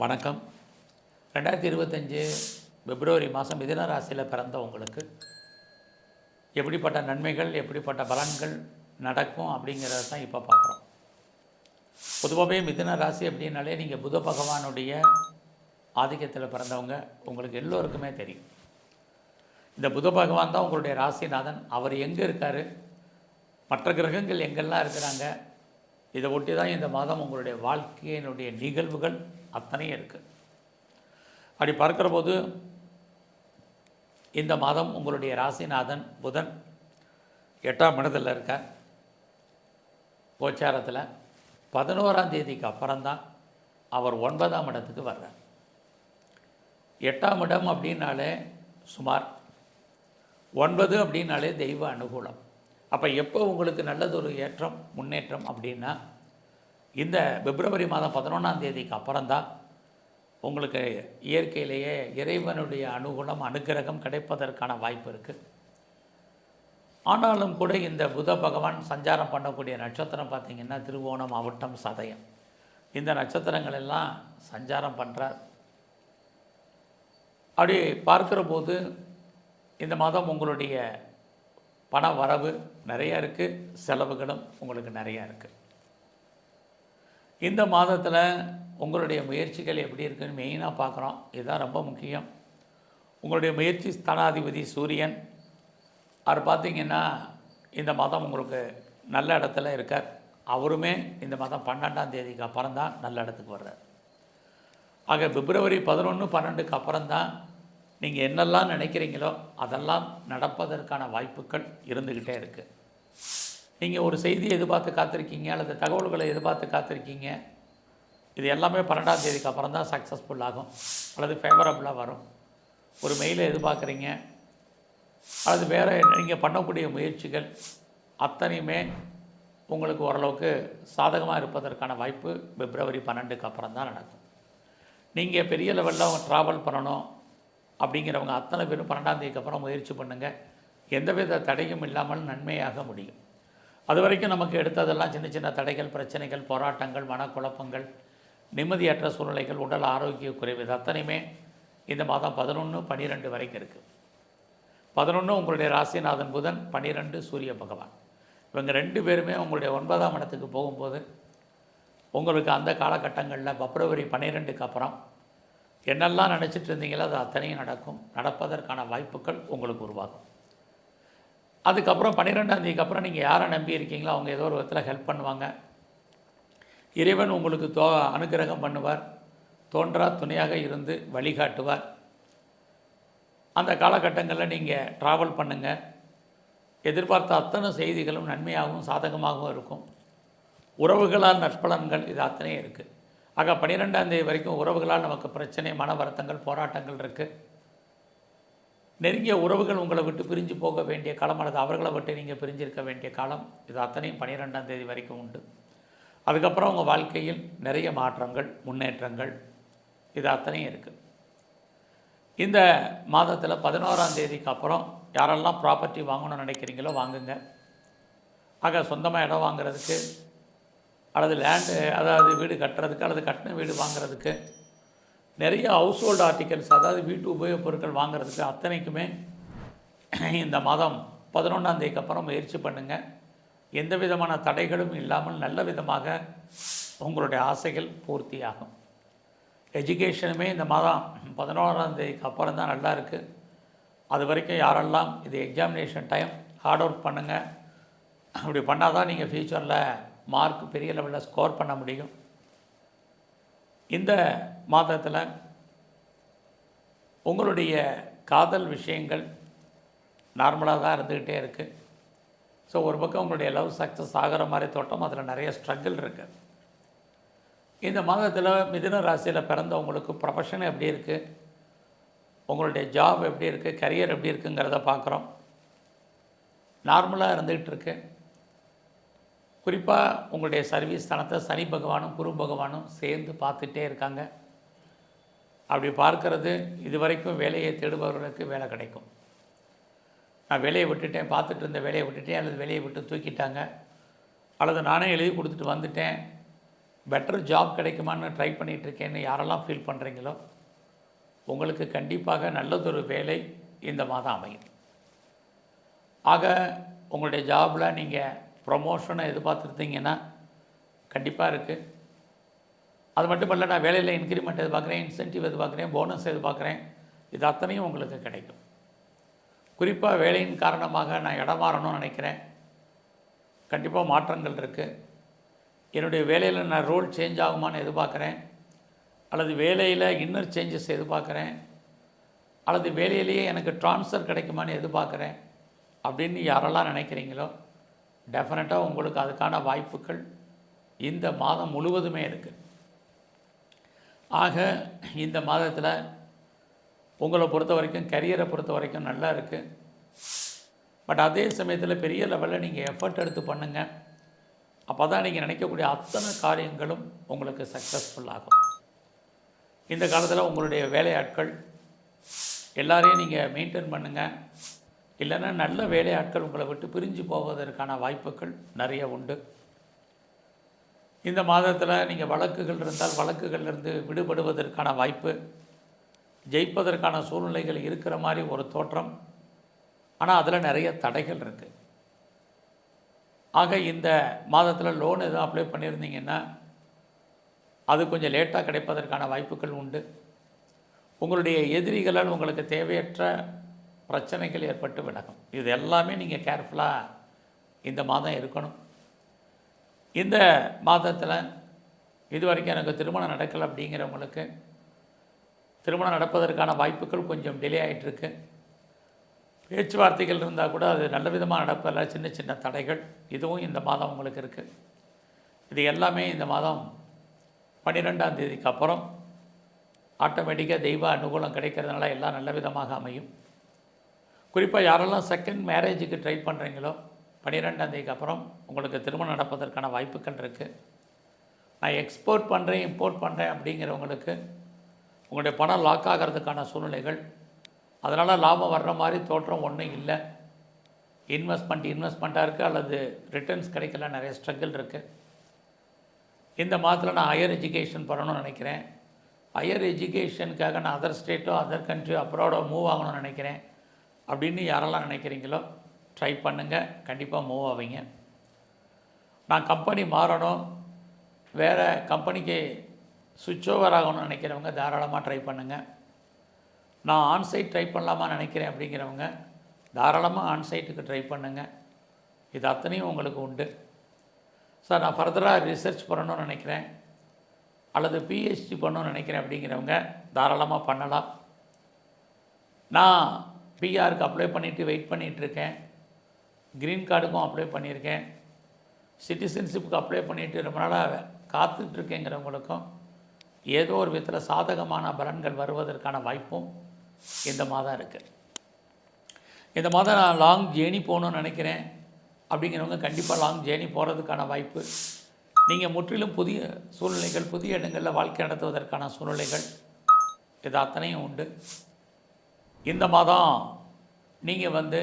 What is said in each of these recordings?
வணக்கம். ரெண்டாயிரத்தி இருபத்தஞ்சு பிப்ரவரி மாதம் மிதுன ராசியில் பிறந்த உங்களுக்கு எப்படிப்பட்ட நன்மைகள் எப்படிப்பட்ட பலன்கள் நடக்கும் அப்படிங்கிறத தான் இப்போ பார்க்குறோம். பொதுவாகவே மிதுன ராசி அப்படின்னாலே நீங்கள் புத பகவானுடைய ஆதிக்கத்தில் பிறந்தவங்க உங்களுக்கு எல்லோருக்குமே தெரியும். இந்த புத பகவான் தான் உங்களுடைய ராசிநாதன். அவர் எங்கே இருக்கார்? மற்ற கிரகங்கள் எங்கெல்லாம் இருக்கிறாங்க? இதை ஒட்டி தான் இந்த மாதம் உங்களுடைய வாழ்க்கையினுடைய நிகழ்வுகள் அத்தனையும் இருக்குது அப்படி பார்க்குற போது இந்த மாதம் உங்களுடைய ராசிநாதன் புதன் எட்டாம் இடத்தில் இருக்க கோச்சாரத்தில் பதினோராம் தேதிக்கு அப்புறம்தான் அவர் ஒன்பதாம் இடத்துக்கு வர்றார். எட்டாம் இடம் அப்படின்னாலே சுமார் ஒன்பது அப்படின்னாலே தெய்வ அனுகூலம். அப்போ எப்போ உங்களுக்கு நல்லதொரு ஏற்றம் முன்னேற்றம் அப்படின்னா இந்த பிப்ரவரி மாதம் பதினொன்றாம் தேதிக்கு அப்புறம்தான் உங்களுக்கு இயற்கையிலேயே இறைவனுடைய அனுகூலம் அனுக்கிரகம் கிடைப்பதற்கான வாய்ப்பு இருக்குது ஆனாலும் கூட இந்த புத பகவான் சஞ்சாரம் பண்ணக்கூடிய நட்சத்திரம் பார்த்திங்கன்னா திருவோணம் அவிட்டம் சதயம். இந்த நட்சத்திரங்கள் எல்லாம் சஞ்சாரம் பண்ணுறார் அப்படி பார்க்குற போது இந்த மாதம் உங்களுடைய பண வரவு நிறையா இருக்குது செலவுகளும் உங்களுக்கு நிறையா இருக்குது இந்த மாதத்தில் உங்களுடைய முயற்சிகள் எப்படி இருக்குன்னு மெயினாக பார்க்குறோம். இதுதான் ரொம்ப முக்கியம். உங்களுடைய முயற்சி ஸ்தானாதிபதி சூரியன். அவர் பார்த்திங்கன்னா இந்த மாதம் உங்களுக்கு நல்ல இடத்துல இருக்கார். அவருமே இந்த மாதம் பன்னெண்டாம் தேதிக்கு அப்புறம் தான் நல்ல இடத்துக்கு வர்றார். ஆக பிப்ரவரி பதினொன்று பன்னெண்டுக்கு அப்புறம் தான் நீங்கள் என்னெல்லாம் நினைக்கிறீங்களோ அதெல்லாம் நடப்பதற்கான வாய்ப்புகள் இருந்துக்கிட்டே இருக்குது நீங்கள் ஒரு செய்தியை எதிர்பார்த்து காத்திருக்கீங்க அல்லது தகவல்களை எதிர்பார்த்து காத்திருக்கீங்க இது எல்லாமே பன்னெண்டாம் தேதிக்கு அப்புறம் தான் சக்ஸஸ்ஃபுல் ஆகும் அல்லது ஃபேவரபுளாக வரும். ஒரு மெயிலை எதிர்பார்க்குறீங்க அல்லது வேறு நீங்கள் பண்ணக்கூடிய முயற்சிகள் அத்தனையுமே உங்களுக்கு ஓரளவுக்கு சாதகமாக இருப்பதற்கான வாய்ப்பு பிப்ரவரி பன்னெண்டுக்கு அப்புறம் தான் நடக்கும். நீங்கள் பெரிய லெவலில் ட்ராவல் பண்ணணும் அப்படிங்கிறவங்க அத்தனை பேரும் பன்னெண்டாம் தேதிக்கு அப்புறம் முயற்சி பண்ணுங்கள் எந்தவித தடையும் இல்லாமல் நன்மையாக முடியும். அது வரைக்கும் நமக்கு எடுத்ததெல்லாம் சின்ன சின்ன தடைகள் பிரச்சனைகள் போராட்டங்கள் மனக்குழப்பங்கள் நிம்மதியற்ற சூழ்நிலைகள் உடல் ஆரோக்கிய குறைவு இது அத்தனையுமே இந்த மாதம் பதினொன்று பன்னிரெண்டு வரைக்கும் இருக்குது பதினொன்று உங்களுடைய ராசிநாதன் புதன் பன்னிரெண்டு சூரிய பகவான். இவங்க ரெண்டு பேருமே உங்களுடைய ஒன்பதாம் இடத்துக்கு போகும்போது உங்களுக்கு அந்த காலகட்டங்களில் பிப்ரவரி பன்னிரெண்டுக்கு அப்புறம் என்னெல்லாம் நினச்சிட்டு இருந்தீங்களோ அது அத்தனையும் நடக்கும். நடப்பதற்கான வாய்ப்புகள் உங்களுக்கு உருவாகும். அதுக்கப்புறம் பன்னிரெண்டாம் தேதிக்கு அப்புறம் நீங்கள் யாரை நம்பி இருக்கீங்களோ அவங்க ஏதோ ஒரு விதத்தில் ஹெல்ப் பண்ணுவாங்க. இறைவன் உங்களுக்கு தோ அனுகிரகம் பண்ணுவார். தோன்றா துணையாக இருந்து வழிகாட்டுவார். அந்த காலகட்டங்களில் நீங்கள் ட்ராவல் பண்ணுங்கள் எதிர்பார்த்த அத்தனை செய்திகளும் நன்மையாகவும் சாதகமாகவும் இருக்கும். உறவுகளால் நற்பலன்கள் இது அத்தனையும் இருக்குது ஆக பன்னிரெண்டாம் தேதி வரைக்கும் உறவுகளால் நமக்கு பிரச்சனை மன வருத்தங்கள் போராட்டங்கள் இருக்குது நெருங்கிய உறவுகள் உங்களை விட்டு பிரிஞ்சு போக வேண்டிய காலம் அல்லது அவர்களை விட்டு நீங்கள் பிரிஞ்சிருக்க வேண்டிய காலம் இது அத்தனையும் பன்னிரெண்டாம் தேதி வரைக்கும் உண்டு. அதுக்கப்புறம் உங்கள் வாழ்க்கையில் நிறைய மாற்றங்கள் முன்னேற்றங்கள் இது அத்தனையும் இருக்குது இந்த மாதத்தில் பதினோராம் தேதிக்கு அப்புறம் யாரெல்லாம் ப்ராப்பர்ட்டி வாங்கணும்னு நினைக்கிறீங்களோ வாங்குங்க. ஆக சொந்தமாக இடம் வாங்குறதுக்கு அல்லது லேண்டு அதாவது வீடு கட்டுறதுக்கு அல்லது கட்டின வீடு வாங்குறதுக்கு நிறைய ஹவுஸ் ஹோல்டு ஆர்டிகல்ஸ் அதாவது வீட்டு உபயோகப் பொருட்கள் வாங்குறதுக்கு அத்தனைக்குமே இந்த மாதம் பதினொன்றாந்தேதிக்கு அப்புறம் முயற்சி பண்ணுங்கள் எந்த விதமான தடைகளும் இல்லாமல் நல்ல விதமாக உங்களுடைய ஆசைகள் பூர்த்தியாகும். எஜுகேஷனுமே இந்த மாதம் பதினோராம் தேதிக்கு அப்புறம் தான் நல்லா இருக்குது அது வரைக்கும் யாரெல்லாம் இது எக்ஸாமினேஷன் டைம் ஹார்ட் ஒர்க் பண்ணுங்கள் அப்படி பண்ணால் தான் நீங்கள் ஃப்யூச்சரில் மார்க் பெரிய லெவலில் ஸ்கோர் பண்ண முடியும். இந்த மாதத்தில் உங்களுடைய காதல் விஷயங்கள் நார்மலாக தான் இருந்துக்கிட்டே இருக்குது ஸோ ஒரு பக்கம் உங்களுடைய லவ் சக்ஸஸ் ஆகிற மாதிரி தோட்டம் அதில் நிறைய ஸ்ட்ரகிள் இருக்குது இந்த மாதத்தில் மிதுன ராசியில் பிறந்தவங்களுக்கு ப்ரொஃபஷன் எப்படி இருக்குது உங்களுடைய ஜாப் எப்படி இருக்குது கரியர் எப்படி இருக்குங்கிறத பார்க்குறோம் நார்மலாக இருந்துக்கிட்டு இருக்குது குறிப்பாக உங்களுடைய சர்வீஸ் ஸ்தானத்தை சனி பகவானும் குரு பகவானும் சேர்ந்து பார்த்துட்டே இருக்காங்க. அப்படி பார்க்கறது இது வரைக்கும் வேலையை தேடுபவர்களுக்கு வேலை கிடைக்கும். நான் வேலையை விட்டுட்டேன் பார்த்துட்டு இருந்த வேலையை விட்டுட்டேன் அல்லது வேலையை விட்டு தூக்கிட்டாங்க அல்லது நானே எழுதி கொடுத்துட்டு வந்துட்டேன் பெட்டர் ஜாப் கிடைக்குமான்னு ட்ரை பண்ணிகிட்ருக்கேன்னு யாரெல்லாம் ஃபீல் பண்ணுறீங்களோ உங்களுக்கு கண்டிப்பாக நல்லதொரு வேலை இந்த மாதம் அமையும். ஆக உங்களுடைய ஜாபில் நீங்கள் ப்ரொமோஷனை எதிர்பார்த்துருந்தீங்கன்னா கண்டிப்பாக இருக்குது அது மட்டும் இல்லை நான் வேலையில் இன்க்ரிமெண்ட் எதிர்பார்க்குறேன் இன்சென்டிவ் எதிர்பார்க்குறேன் போனஸ் எதிர்பார்க்குறேன். இது அத்தனையும் உங்களுக்கு கிடைக்கும். குறிப்பாக வேலையின் காரணமாக நான் இடம் மாறணும்னு நினைக்கிறேன். கண்டிப்பாக மாற்றங்கள் இருக்குது என்னுடைய வேலையில் நான் ரோல் சேஞ்ச் ஆகுமான்னு எதிர்பார்க்குறேன். அல்லது வேலையில் இன்னர் சேஞ்சஸ் எதிர்பார்க்குறேன். அல்லது வேலையிலேயே எனக்கு ட்ரான்ஸ்ஃபர் கிடைக்குமான்னு எதிர்பார்க்குறேன். அப்படின்னு யாரெல்லாம் நினைக்கிறீங்களோ டெஃபினட்டாக உங்களுக்கு அதுக்கான வாய்ப்புகள் இந்த மாதம் முழுவதுமே இருக்குது ஆக இந்த மாதத்தில் உங்களை பொறுத்த வரைக்கும் கரியரை பொறுத்த வரைக்கும் நல்லா இருக்குது பட் அதே சமயத்தில் பெரிய லெவலில் நீங்கள் எஃபர்ட் எடுத்து பண்ணுங்கள் அப்போ தான் நீங்கள் நினைக்கக்கூடிய அத்தனை காரியங்களும் உங்களுக்கு சக்ஸஸ்ஃபுல் ஆகும். இந்த காலத்தில் உங்களுடைய வேலையாட்கள் எல்லாரையும் நீங்கள் மெயின்டைன் பண்ணுங்கள் இல்லைன்னா நல்ல வேலையாட்கள் உங்களை விட்டு பிரிஞ்சு போவதற்கான வாய்ப்புகள் நிறைய உண்டு. இந்த மாதத்தில் நீங்கள் வழக்குகள் இருந்தால் வழக்குகளிலிருந்து விடுபடுவதற்கான வாய்ப்பு ஜெயிப்பதற்கான சூழ்நிலைகள் இருக்கிற மாதிரி ஒரு தோற்றம். ஆனால் அதில் நிறைய தடைகள் இருக்குது ஆக இந்த மாதத்தில் லோன் எதுவும் அப்ளை பண்ணியிருந்தீங்கன்னா அது கொஞ்சம் லேட்டாக கிடைப்பதற்கான வாய்ப்புகள் உண்டு. உங்களுடைய எதிரிகளால் உங்களுக்கு தேவையற்ற பிரச்சனைகள் ஏற்பட்டு விலகும். இது எல்லாமே நீங்கள் கேர்ஃபுல்லாக இந்த மாதம் இருக்கணும் இந்த மாதத்தில் இது வரைக்கும் எனக்கு திருமணம் நடக்கலை அப்படிங்கிறவங்களுக்கு திருமணம் நடப்பதற்கான வாய்ப்புகள் கொஞ்சம் டிலே ஆகிட்டுருக்கு பேச்சுவார்த்தைகள் இருந்தால் கூட அது நல்ல விதமாக நடப்பதில்ல. சின்ன சின்ன தடைகள். இதுவும் இந்த மாதம் உங்களுக்கு இருக்குது இது எல்லாமே இந்த மாதம் பன்னிரெண்டாம் தேதிக்கு அப்புறம் ஆட்டோமேட்டிக்காக தெய்வ அனுகூலம் கிடைக்கிறதுனால எல்லாம் நல்ல விதமாக அமையும். குறிப்பாக யாரெல்லாம் செகண்ட் மேரேஜுக்கு ட்ரை பண்ணுறீங்களோ பன்னிரெண்டாம் தேதிக்கு அப்புறம் உங்களுக்கு திருமணம் நடப்பதற்கான வாய்ப்புகள் இருக்குது நான் எக்ஸ்போர்ட் பண்ணுறேன் இம்போர்ட் பண்ணுறேன் அப்படிங்கிறவங்களுக்கு உங்களுடைய பணம் லாக் ஆகிறதுக்கான சூழ்நிலைகள். அதனால் லாபம் வர்ற மாதிரி தோற்றம் ஒன்றும் இல்லை. இன்வெஸ்ட்மெண்ட் இன்வெஸ்ட்மெண்ட்டாக இருக்குது அல்லது ரிட்டர்ன்ஸ் கிடைக்கல நிறைய ஸ்ட்ரகிள் இருக்குது இந்த மாதத்தில் நான் ஹையர் எஜுகேஷன் பண்ணணும்னு நினைக்கிறேன். ஹையர் எஜுகேஷனுக்காக நான் அதர் ஸ்டேட்டோ அதர் கண்ட்ரி அப்ராடோ மூவ் ஆகணும்னு நினைக்கிறேன். அப்படின்னு யாரெல்லாம் நினைக்கிறீங்களோ ட்ரை பண்ணுங்கள் கண்டிப்பாக மூவ் ஆவீங்க. நான் கம்பெனி மாறணும். வேறு கம்பெனிக்கு சுவிட்ச் ஓவர் ஆகணும்னு நினைக்கிறவங்க தாராளமாக ட்ரை பண்ணுங்கள் நான் ஆன்சைட் ட்ரை பண்ணலாமா நினைக்கிறேன் அப்படிங்கிறவங்க தாராளமாக ஆன்சைட்டுக்கு ட்ரை பண்ணுங்கள் இது அத்தனையும் உங்களுக்கு உண்டு. சார் நான் ஃபர்தராக ரிசர்ச் பண்ணணும்னு நினைக்கிறேன். அல்லது பிஹெச்டி பண்ணணும்னு நினைக்கிறேன் அப்படிங்கிறவங்க தாராளமாக பண்ணலாம். நான் பிஆருக்கு அப்ளை பண்ணிவிட்டு வெயிட் பண்ணிகிட்ருக்கேன் க்ரீன் கார்டுக்கும் அப்ளை பண்ணியிருக்கேன். சிட்டிசன்ஷிப்புக்கு அப்ளை பண்ணிவிட்டு ரொம்ப நாளாக காத்துட்ருக்கேங்கிறவங்களுக்கும் ஏதோ ஒரு விதத்தில் சாதகமான பலன்கள் வருவதற்கான வாய்ப்பும் இந்த மாதம் இருக்குது இந்த மாதம் நான் லாங் ஜேர்னி போகணும்னு நினைக்கிறேன். அப்படிங்கிறவங்க கண்டிப்பாக லாங் ஜேர்னி போகிறதுக்கான வாய்ப்பு. நீங்கள் முற்றிலும் புதிய சூழ்நிலைகள் புதிய இடங்களில் வாழ்க்கை நடத்துவதற்கான சூழ்நிலைகள் இது அத்தனையும் உண்டு. இந்த மாதம் நீங்கள் வந்து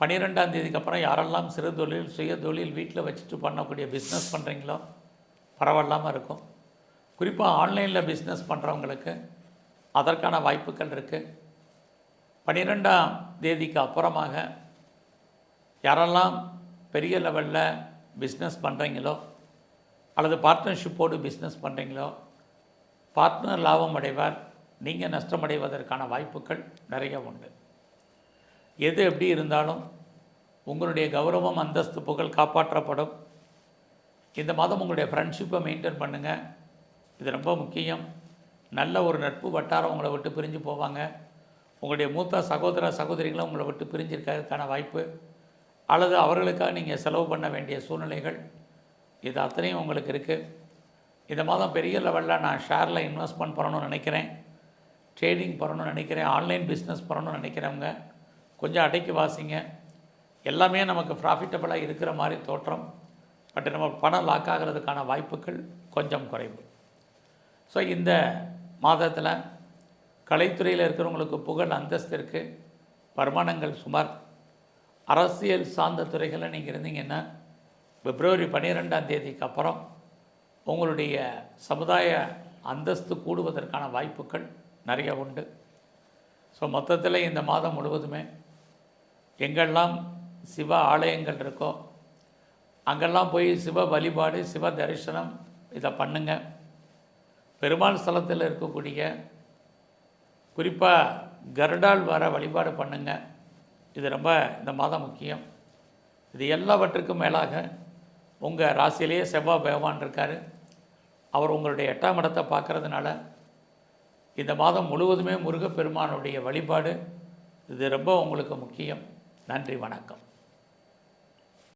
பன்னிரெண்டாம் தேதிக்கு அப்புறம் யாரெல்லாம் சிறு தொழில் சுய தொழில் வீட்டில் வச்சுட்டு பண்ணக்கூடிய பிஸ்னஸ் பண்ணுறீங்களோ பரவாயில்லாமல் இருக்கும். குறிப்பாக ஆன்லைனில் பிஸ்னஸ் பண்ணுறவங்களுக்கு அதற்கான வாய்ப்புகள் இருக்குது பன்னிரெண்டாம் தேதிக்கு அப்புறமாக யாரெல்லாம் பெரிய லெவலில் பிஸ்னஸ் பண்ணுறீங்களோ அல்லது பார்ட்னர்ஷிப்போடு பிஸ்னஸ் பண்ணுறீங்களோ பார்ட்னர் லாபம் அடைவார். நீங்கள் நஷ்டமடைவதற்கான வாய்ப்புகள் நிறைய உண்டு. எது எப்படி இருந்தாலும் உங்களுடைய கௌரவம் அந்தஸ்து புகழ் காப்பாற்றப்படும். இந்த மாதம் உங்களுடைய ஃப்ரெண்ட்ஷிப்பை மெயின்டைன் பண்ணுங்கள் இது ரொம்ப முக்கியம். நல்ல ஒரு நட்பு வட்டாரம் உங்களை விட்டு பிரிஞ்சு போவாங்க. உங்களுடைய மூத்த சகோதர சகோதரிகளும் உங்களை விட்டு பிரிஞ்சிருக்கிறதுக்கான வாய்ப்பு. அல்லது அவர்களுக்காக நீங்கள் செலவு பண்ண வேண்டிய சூழ்நிலைகள். இது அத்தனையும் உங்களுக்கு இருக்குது இந்த மாதம் பெரிய லெவலில் நான் ஷேரில் இன்வெஸ்ட்மெண்ட் பண்ணணும்னு நினைக்கிறேன். ட்ரேடிங் பண்ணணும்னு நினைக்கிறேன் ஆன்லைன் பிஸ்னஸ் பண்ணணும்னு நினைக்கிறவங்க கொஞ்சம் அடைக்கி வாசிங்க. எல்லாமே நமக்கு ப்ராஃபிட்டபுளாக இருக்கிற மாதிரி தோற்றம். பட் நம்ம பணம் லாக் ஆகிறதுக்கான வாய்ப்புகள் கொஞ்சம் குறைவு. ஸோ இந்த மாதத்தில் கலைத்துறையில் இருக்கிறவங்களுக்கு புகழ் அந்தஸ்து இருக்குது வருமானங்கள் சுமார் அரசியல் சார்ந்த துறைகளில் நீங்கள் இருந்தீங்கன்னா பிப்ரவரி பன்னிரெண்டாம் தேதிக்கு அப்புறம் உங்களுடைய சமுதாய அந்தஸ்து கூடுவதற்கான வாய்ப்புகள் நிறைய உண்டு. ஸோ மொத்தத்தில் இந்த மாதம் முழுவதுமே எங்கெல்லாம் சிவ ஆலயங்கள் இருக்கோ அங்கெல்லாம் போய் சிவ வழிபாடு சிவ தரிசனம் இதை பண்ணுங்க. பெருமாள் ஸ்தலத்தில் இருக்கக்கூடிய குறிப்பாக கருடால் வர வழிபாடு பண்ணுங்க. இது ரொம்ப இந்த மாதம் முக்கியம். இது எல்லாவற்றுக்கும் மேலாக உங்கள் ராசியிலேயே செவ்வாய் பகவான் இருக்கார். அவர் உங்களுடைய எட்டாம் இடத்தை பார்க்குறதுனால இந்த மாதம் முழுவதுமே முருகப்பெருமானுடைய வழிபாடு. இது ரொம்ப உங்களுக்கு முக்கியம். நன்றி வணக்கம்.